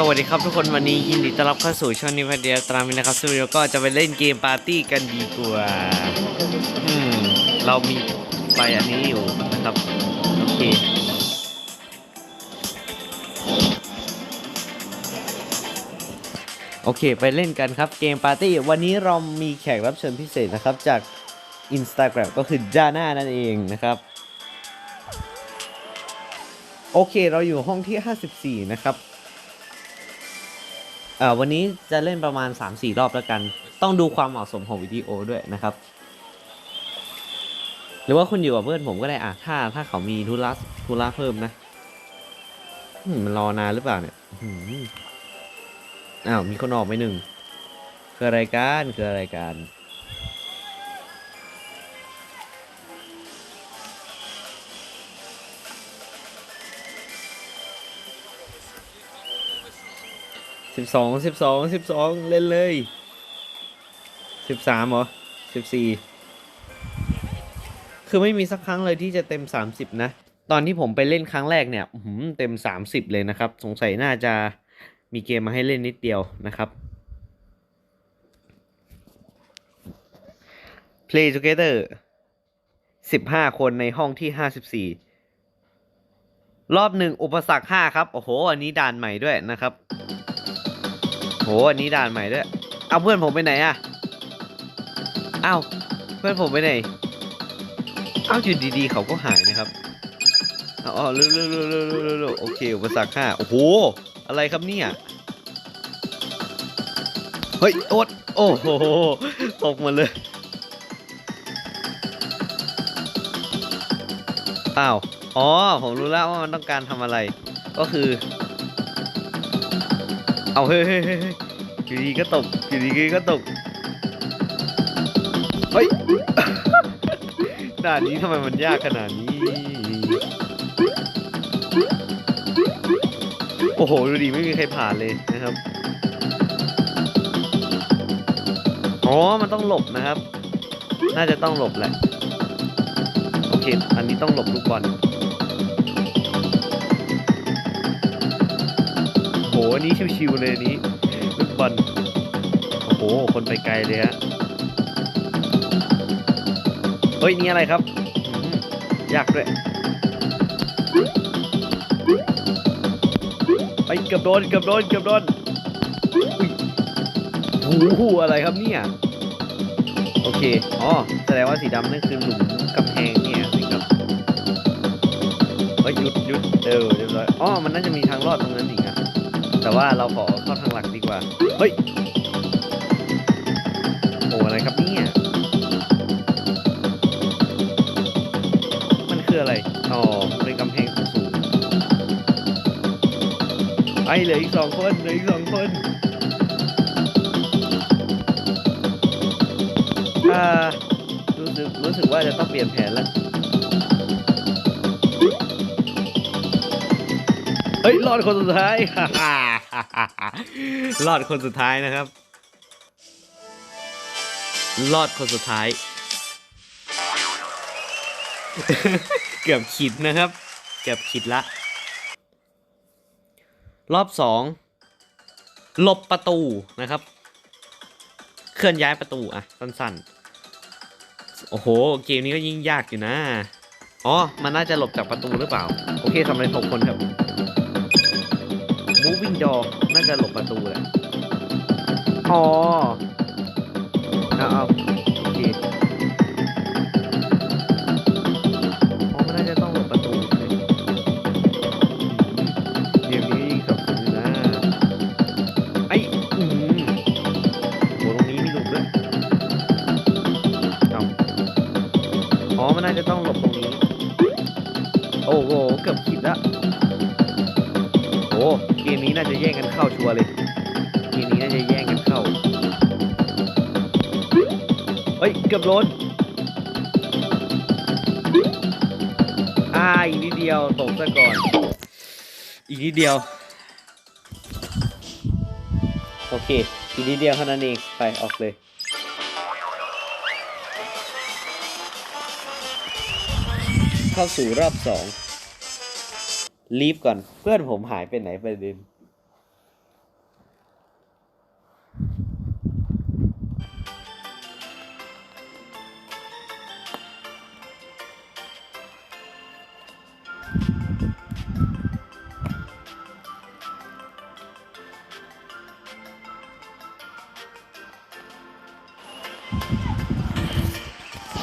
สวัสดีครับทุกคนวันนี้ยินดีต้อนรับเข้าสู่ช่องนิวเดียตรามินะครับสตูดิโอก็จะไปเล่นเกมปาร์ตี้กันดีกว่าอืมเรามีไปอันนี้อยู่นะครับ โอเค โอเคไปเล่นกันครับเกมปาร์ตี้วันนี้เรามีแขกรับเชิญพิเศษนะครับจาก Instagram ก็คือจาน่านั่นเองนะครับ โอเคเราอยู่ห้องที่ 54 นะครับ อ่าวันนี้จะเล่นประมาณ 3-4 รอบแล้วกัน ต้องดูความเหมาะสมของวิดีโอด้วยนะครับ หรือว่าคุณอยู่กับเพื่อนผมก็ได้อะถ้าถ้าเขามีธุระธุระเพิ่มนะมันรอนานหรือเปล่าเนี่ยอื้อหืออ้าวมีคนออกไปหนึ่งคืออะไรกันคืออะไรกัน สิบสองสิบสองสิบสองเล่นเลยสิบสามเหรอสิบสี่คือไม่มีสักครั้งเลยที่จะเต็ม30นะ ตอนที่ผมไปเล่นครั้งแรกเนี่ยอื้อหือเต็ม30เลยนะครับ สงสัยน่าจะมีเกมมาให้เล่นนิดเดียวนะครับ Play Together 15 คนในห้องที่ 54 รอบหนึ่งอุปสรรค 5 ครับ โอ้โห อันนี้ด่านใหม่ด้วยนะครับ โหอันนี้ด่านใหม่ด้วย เอาเพื่อนผมไปไหนอะเอ้าเพื่อนผมไปไหน เอ้าอยู่ดีๆเขาก็หายนะครับเอาอ๋อเร็วๆๆๆๆๆโอเคอุปสรรคห้าโอ้โห อะไรครับเนี่ย เฮ้ยโอ๊ตโอ้โห ตกมาเลยอ้าว อ๋อ ผมรู้แล้วว่ามันต้องการทำอะไร ก็คือ เอาเฮ้ยอยู่ดีก็ตกอยู่ดีก็ตกเฮ้ยด่านนี้ทำไมมันยากขนาดนี้ โอ้โห ดูดิไม่มีใครผ่านเลยนะครับ อ๋อ มันต้องหลบนะครับ น่าจะต้องหลบแหละ โอเค อันนี้ต้องหลบลูกบอล อ้โหอันนี้ชิวๆเลยนี้ลูกบอลโอ้โห คนไปไกลเลยฮะเฮ้ย นี่อะไรครับ ยากด้วย ไปเกือบโดนเกือบโดนเกือบโดนโอ้โหอะไรครับเนี่ย โอเค อ๋อ แสดงว่าสีดำนั่นคือหลุมกำแพงเนี่ยสิครับเฮ้ยหยุดหยุดเออเรียบร้อย อ๋อ มันน่าจะมีทางรอดตรงนั้นอีกนะ แต่ว่าเราขอเข้าทางหลักดีกว่า เฮ้ย โอ้อะไรครับเนี่ยมันคืออะไรอ๋อเป็นกำแพงสูงๆไอเหลืออีกสองคนเหลืออีกสองคนอ่ารู้สึกรู้สึกว่าจะต้องเปลี่ยนแผนแล้ว ฮ้ยรอดคนสุดท้าย รอดคนสุดท้ายนะครับ รอดคนสุดท้าย เกือบขีดนะครับ เกือบขีดละ รอบสองหลบประตูนะครับ เคลื่อนย้ายประตูอะสั้นๆ โอ้โห เกมนี้ก็ยิ่งยากอยู่นะ อ๋อ มันน่าจะหลบจากประตูหรือเปล่า โอเคสำเร็จหกคนครับ moving door น่าจะหลบประตูแหละอ๋อ นี้น่าจะแย่งกันเข้าชัวร์เลยเกมนี้น่าจะแย่งกันเข้าเฮ้ยเกือบโดนอ่าอีกนิดเดียวตกซะก่อน อีกนิดเดียว โอเค อีกนิดเดียวเท่านั้นเองไปออกเลยเข้าสู่รอบสอง ลีฟก่อน เพื่อนผมหายไปไหนประเด็น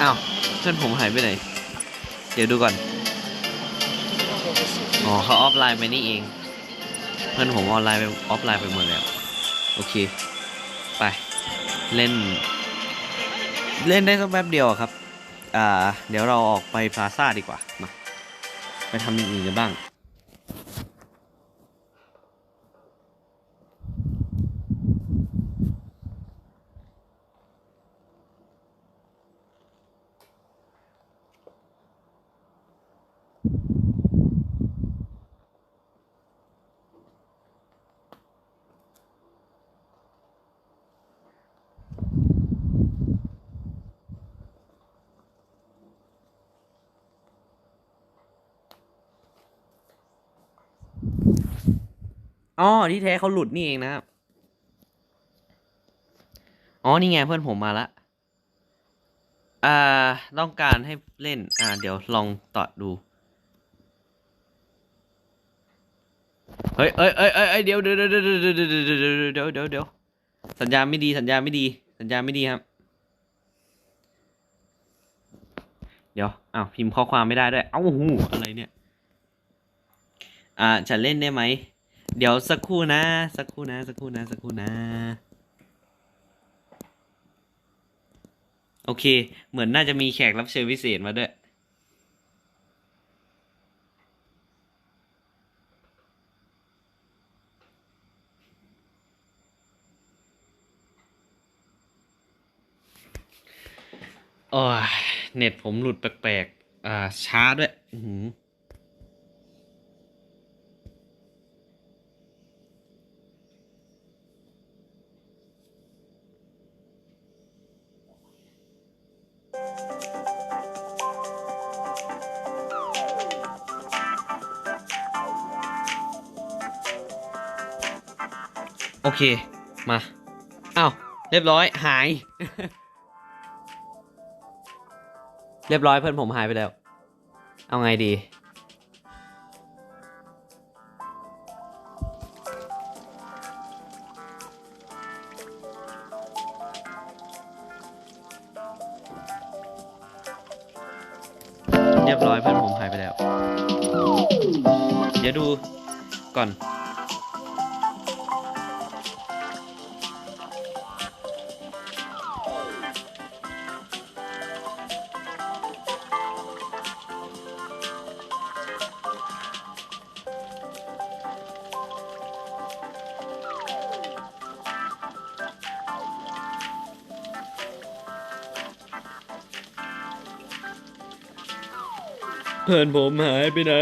อ้าวเพื่อนผมหายไปไหน เดี๋ยวดูก่อน อ๋อเขาออฟไลน์ไปนี่เอง เพื่อนผมออนไลน์ไปออฟไลน์ไปหมดแล้ว โอเค ไป เล่น เล่นได้สักแป๊บเดียวครับ อ่า เดี๋ยวเราออกไปพลาซ่าดีกว่า มา ไปทำอย่างอื่นกันบ้าง อ๋อที่แท้เขาหลุดนี่เองนะครับ อ๋อนี่ไงเพื่อนผมมาละ อ่า ต้องการให้เล่น อ่า เดี๋ยวลองต่อดู เฮ้ยเอ้ยเอ้ยเอ้ยเดี๋ยวเดี๋ยวเดี๋ยวเดี๋ยวเดี๋ยวเดี๋ยวเดี๋ยวเดี๋ยวเดี๋ยวเดี๋ยวสัญญาณไม่ดีสัญญาณไม่ดี สัญญาณไม่ดีครับ เดี๋ยว อ้าวพิมพ์ข้อความไม่ได้ด้วย เอ้าหูอะไรเนี่ย อ่าจะเล่นได้ไหม เดี๋ยวสักครู่นะ สักครู่นะ สักครู่นะ สักครู่นะ โอเค เหมือนน่าจะมีแขกรับเชิญพิเศษมาด้วย โอ้ยเน็ตผมหลุดแปลกๆ อ่า ช้าด้วย อือ เค มาอ้าวเรียบร้อยหาย เรียบร้อยเพื่อนผมหายไปแล้ว เอาไงดี เรียบร้อยเพื่อนผมหายไปแล้ว เดี๋ยวดูก่อน เพื่อนผมหายไปไหน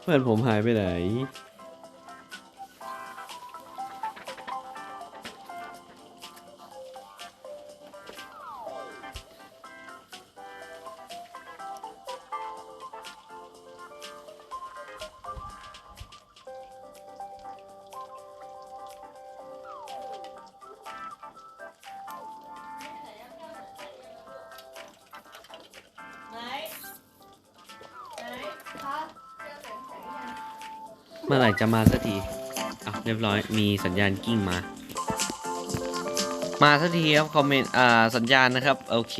เพื่อนผมหายไปไหน ร่จะมาสักทีอะเรียบร้อยมีสัญญาณกิ้งมา มาสักทีครับคอมเมนต์อ่าสัญญาณนะครับโอเค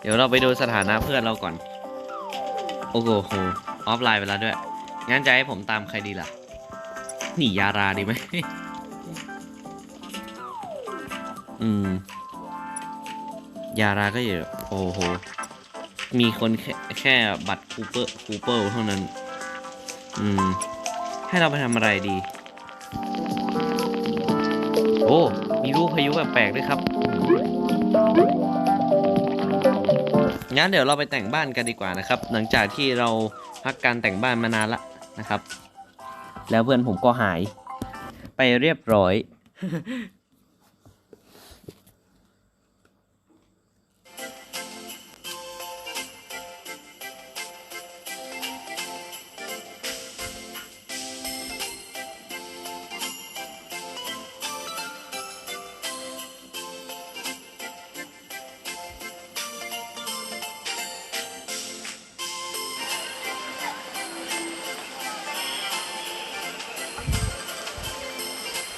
เดี๋ยวเราไปดูสถานะเพื่อนเราก่อน โอ้โหออฟไลน์ไปแล้วด้วยงั้นจะให้ผมตามใครดีล่ะหนียาราดีไหมอืมยาราก็อยู่โอ้โห มีคนแค่แค่บัตรคูเปอร์คูเปอร์เท่านั้น อืม ให้เราไปทำอะไรดี โอ้ มีรูปพายุแปลกๆด้วยครับ งั้นเดี๋ยวเราไปแต่งบ้านกันดีกว่านะครับ หลังจากที่เราพักการแต่งบ้านมานานละนะครับ แล้วเพื่อนผมก็หาย ไปเรียบร้อย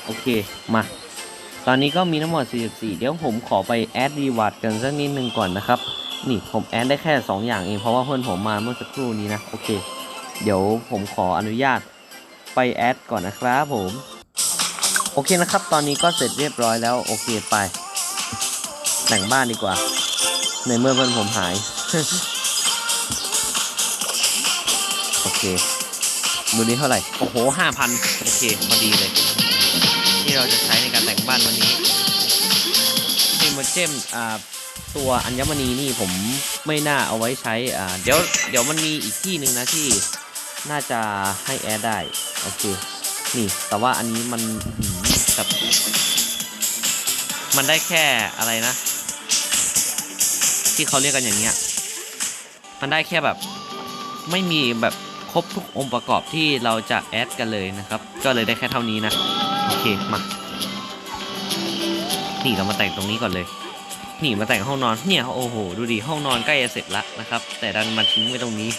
โอเค มา ตอนนี้ก็มีทั้งหมด 44 เดี๋ยวผมขอไปแอดรีวาร์ดกันสักนิดนึงก่อนนะครับ นี่ผมแอดได้แค่ 2 อย่างเอง เพราะว่าเพื่อนผมมาเมื่อสักครู่นี้นะ โอเค เดี๋ยวผมขออนุญาตไปแอดก่อนนะครับผม โอเคนะครับ ตอนนี้ก็เสร็จเรียบร้อยแล้ว โอเคไป แต่งบ้านดีกว่า ในเมื่อเพื่อนผมหาย โอเค ดูนี้เท่าไหร่ โอ้โหห้าพันโอเค พอดีเลย เจมอ่าตัวอัญมณีนี่ผมไม่น่าเอาไว้ใช้อ่าเดี๋ยวเดี๋ยวมันมีอีกที่หนึ่งนะที่น่าจะให้แอดได้โอเคนี่แต่ว่าอันนี้มันแบบมันได้แค่อะไรนะ ที่เขาเรียกกันอย่างเงี้ยมันได้แค่แบบไม่มีแบบครบทุกองค์ประกอบที่เราจะแอดกันเลยนะครับ ก็เลยได้แค่เท่านี้นะ โอเค มา นี่เรามาแต่งตรงนี้ก่อนเลย หนีมาแต่งห้องนอนเนี่ยโอ้โหดูดิห้องนอนใกล้จะเสร็จละนะครับ แต่ดันมาทิ้งไว้ตรงนี้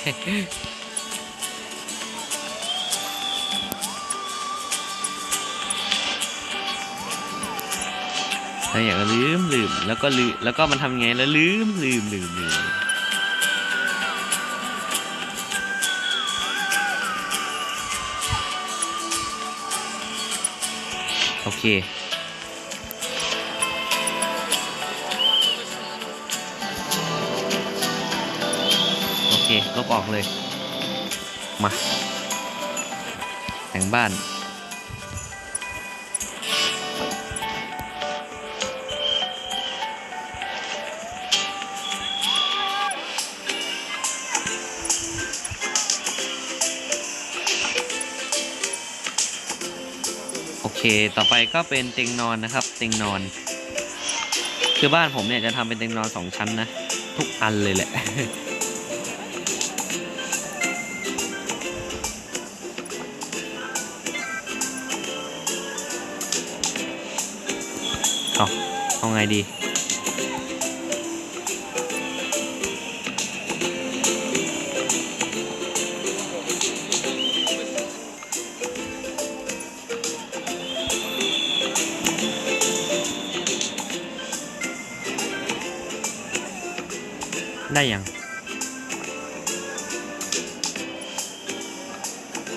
ถ้าอย่างลืมลืมแล้วก็ลืมแล้วก็มันทำไงแล้วลืมลืมลืมลืมโอเค เค ลบออกเลย มา แต่งบ้าน โอเค ต่อไปก็เป็นเตียงนอนนะครับ เตียงนอน คือบ้านผมเนี่ยจะทำเป็นเตียงนอนสองชั้นนะ ทุกอันเลยแหละ เอาไงดี ได้ยัง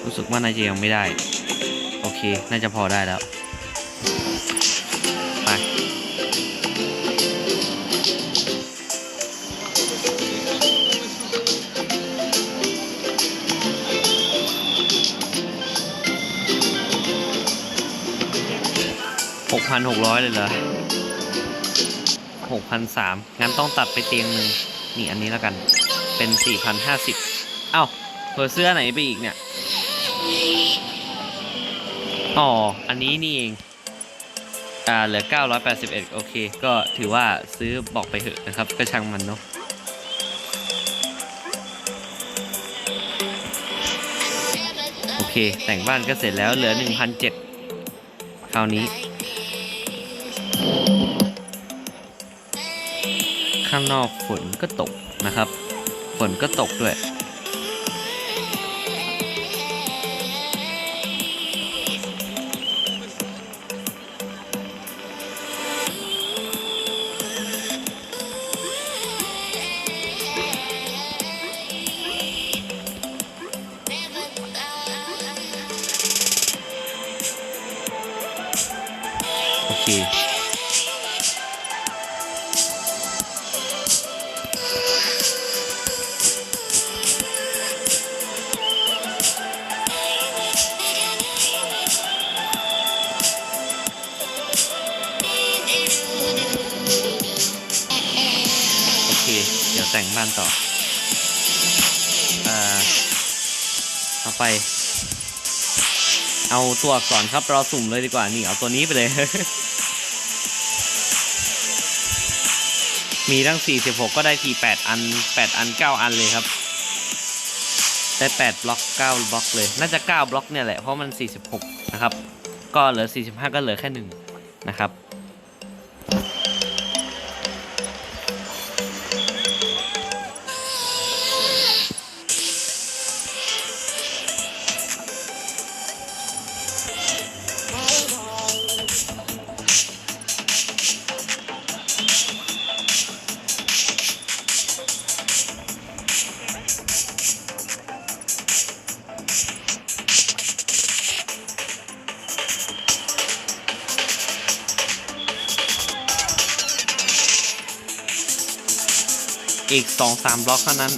รู้สึกว่าน่าจะยังไม่ได้ โอเค น่าจะพอได้แล้ว พันหกร้อยเลยเหรอหกพันสามงั้นต้องตัดไปเตียงหนึ่งนี่อันนี้แล้วกัน เป็นสี่พันห้าสิบเอ้าเผื่อเสื้อไหนไปอีกเนี่ย อ๋อ อันนี้นี่เอง อ่า เหลือ 981 โอเค ก็ถือว่าซื้อบอกไปเถอะนะครับ ก็ช่างมันเนาะโอเค แต่งบ้านก็เสร็จแล้วเหลือ 1,007คราวนี้ ข้างนอกฝนก็ตกนะครับ ฝนก็ตกด้วย โอเค บ้านต่อเอ่อต่อไป เอาตัวอักษรครับเราสุ่มเลยดีกว่า นี่เอาตัวนี้ไปเลย มีทั้ง 46 ก็ได้ที8อัน 8 อัน 9 อันเลยครับ ได้ 8 บล็อก 9 บล็อกเลย น่าจะ 9 บล็อกเนี่ยแหละ เพราะมัน 46 นะครับ ก็เหลือ 45 ก็เหลือแค่ 1 นะครับ อีกสองสามบล็อกเท่านั้น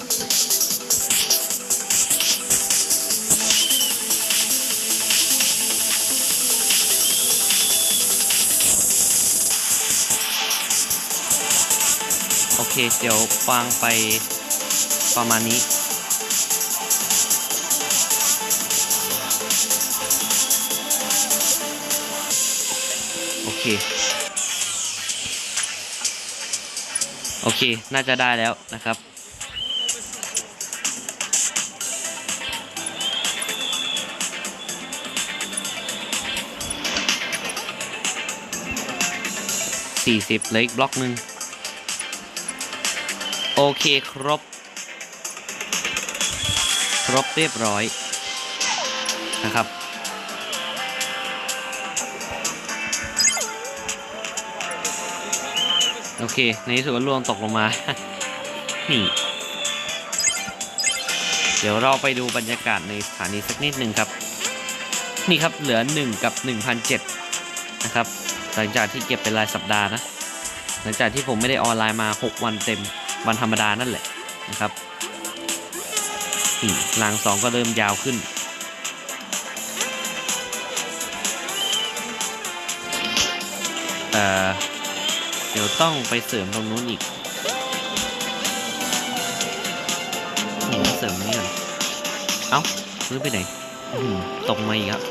โอเค เดี๋ยววางไปประมาณนี้โอเค โอเค น่าจะได้แล้วนะครับ สี่สิบเลยอีกบล็อกหนึ่งโอเค ครบ ครบเรียบร้อยนะครับ โอเค ในที่สุดก็ล่วงตกลงมา นี่ เดี๋ยวเราไปดูบรรยากาศในสถานีสักนิดหนึ่งครับ นี่ครับเหลือ 1 กับ 1,007นะครับ หลังจากที่เก็บเป็นรายสัปดาห์นะ หลังจากที่ผมไม่ได้ออนไลน์มา 6 วันเต็มวันธรรมดานั่นแหละนะครับนี่รางสองก็เริ่มยาวขึ้นเอ่อ เดี๋ยวต้องไปเสริมตรงนู้นอีกผมเสริมนี่ก่อนเอ้าซื้อไปไหนตกมาอีกครับ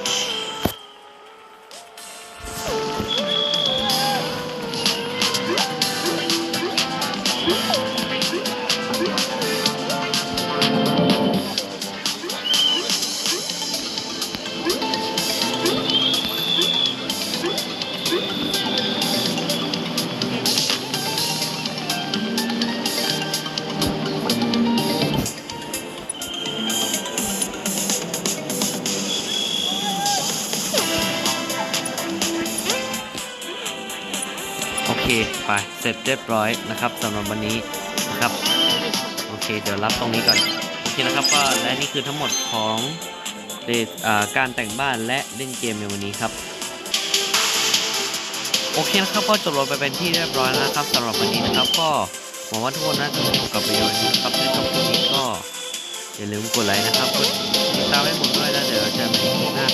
ไปเสร็จเรียบร้อยนะครับสำหรับวันนี้นะครับโอเคเดี๋ยวรับตรงนี้ก่อนโอเคนะครับก็และนี่คือทั้งหมดของเดอ่าการแต่งบ้านและเล่นเกมในวันนี้ครับโอเคนะครับก็จบลงไปเป็นที่เรียบร้อยแล้วนะครับสำหรับวันนี้นะครับ ก็หวังว่าทุกคนน่าจะสนุกกับประโยชน์นะครับในจบวันนี้ก็อย่าลืมกดไลค์นะครับกดติดตามให้ผมด้วยแล้วเดี๋ยวเจอกันใหม่ที่หน้า